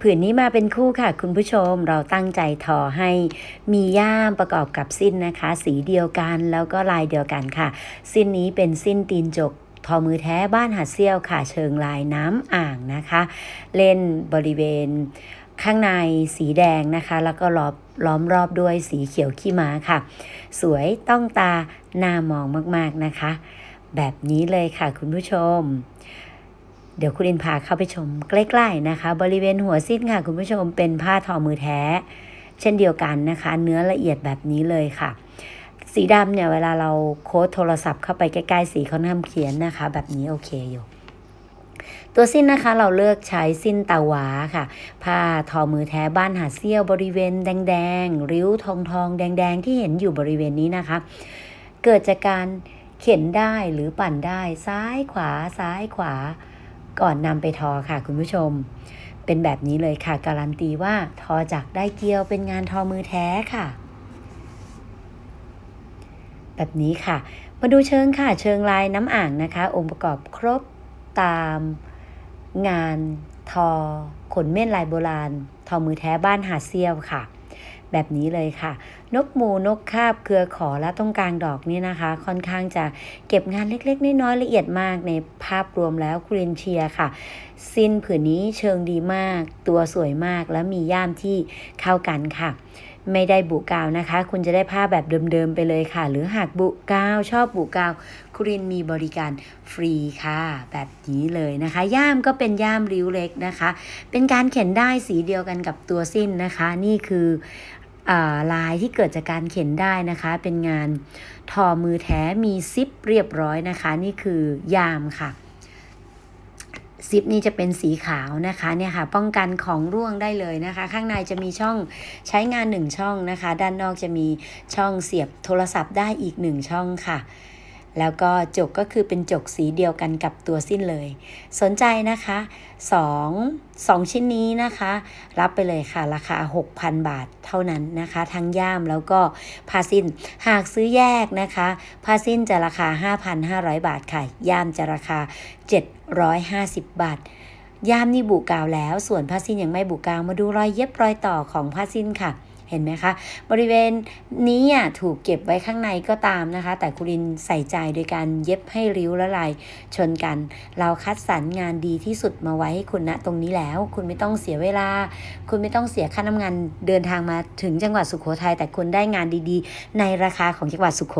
ผืนนี้มาเป็นคู่ค่ะ คุณผู้ชมเราตั้งใจทอให้มีย่ามประกอบกับสิ้นนะคะ สีเดียวกันแล้วก็ลายเดียวกันค่ะ สิ้นนี้เป็นสิ้นตีนจกทอมือแท้บ้านหัดเซี่ยวค่ะ เชิงลายน้ำอ่างนะคะ เล่นบริเวณข้างในสีแดงนะคะ แล้วก็ล้อมล้อมรอบด้วยสีเขียวขี้ม้าค่ะ สวยต้องตาหน้ามองมากๆนะคะ แบบนี้เลยค่ะคุณผู้ชม เดี๋ยวคุณอินพาเข้าไปชมใกล้ๆนะคะ บริเวณหัวสิ้นค่ะ คุณผู้ชมเป็นผ้าทอมือแท้ เช่นเดียวกันนะคะ เนื้อละเอียดแบบนี้เลยค่ะ สีดำเนี่ยเวลาเราโค้ดโทรศัพท์เข้าไปใกล้ๆสีเขานำเขียนนะคะ แบบนี้โอเคอยู่ตัวสิ้นนะคะเราเลือกใช้สิ้นตาวาค่ะ ผ้าทอมือแท้บ้านหาดเซี่ยวบริเวณแดงๆ ริ้วทองทองแดง ๆ ที่เห็นอยู่บริเวณนี้นะคะ เกิดจากการเข็นได้หรือปั่นได้ซ้ายขวาซ้ายขวา ก่อนนำไปทอค่ะคุณผู้ชม เป็นแบบนี้เลยค่ะ การันตีว่าทอจากได้เกลียวเป็นงานทอมือแท้ค่ะ แบบนี้ค่ะ มาดูเชิงค่ะ เชิงลายน้ำอ่างนะคะ องค์ประกอบครบตามงานทอขนเม่นลายโบราณ ทอมือแท้บ้านหาเซียวค่ะ แบบนี้เลยค่ะ นกหมูนกคาบเครือขอและตรงกลางดอกนี่นะคะ ค่อนข้างจะเก็บงานเล็ก ๆ น้อยๆละเอียดมากในภาพรวมแล้วคุรินเชียค่ะสิ้นผืนนี้เชิงดีมาก ตัวสวยมากและมีย่ามที่เข้ากันค่ะ ไม่ได้บุกาวนะคะ คุณจะได้ผ้าแบบเดิมๆไปเลยค่ะ หรือหากบุกาวชอบบุกาวคุรินมีบริการฟรีค่ะ แบบนี้เลยนะคะ ย่ามก็เป็นย่ามริ้วเล็กนะคะ เป็นการเข็นได้สีเดียวกันกับตัวสิ้นนะคะ นี่คืออลายที่เกิดจากการเข็นได้นะคะ เป็นงานทอมือแท้มีซิปเรียบร้อยนะคะ นี่คือยามค่ะ ซิปนี่จะเป็นสีขาวนะคะเนี่ยค่ะป้องกันของร่วงได้เลยนะคะ ข้างในจะมีช่องใช้งาน 1 ช่องนะคะ ด้านนอกจะมีช่องเสียบโทรศัพท์ได้อีก 1 ช่องค่ะ แล้วก็จกก็คือเป็นจกสีเดียวกันกับตัวสิ้นเลย สนใจนะคะ2 2ชิ้นนี้นะคะ รับไปเลยค่ะ ราคา 6,000 บาทเท่านั้นนะคะ ทั้งย่ามแล้วก็ผ้าสิ้น หากซื้อแยกนะคะผ้าสิ้นจะราคา 5,500 บาทค่ะ ย่ามจะราคา 750 บาทย่ามนี่บุกาวแล้ว ส่วนผ้าสิ้นยังไม่บุกาวมาดูรอยเย็บรอยต่อของผ้าสิ้นค่ะ เห็นไหมคะ บริเวณนี้ถูกเก็บไว้ข้างในก็ตามนะคะ แต่คุรินใส่ใจโดยการเย็บให้ริ้วและลายชนกัน เราคัดสรรงานดีที่สุดมาไว้ให้คุณณตรงนี้แล้ว คุณไม่ต้องเสียเวลา คุณไม่ต้องเสียค่าน้ำงานเดินทางมาถึงจังหวัดสุโขทัยแต่คุณได้งานดีๆ ในราคาของจังหวัดสุโข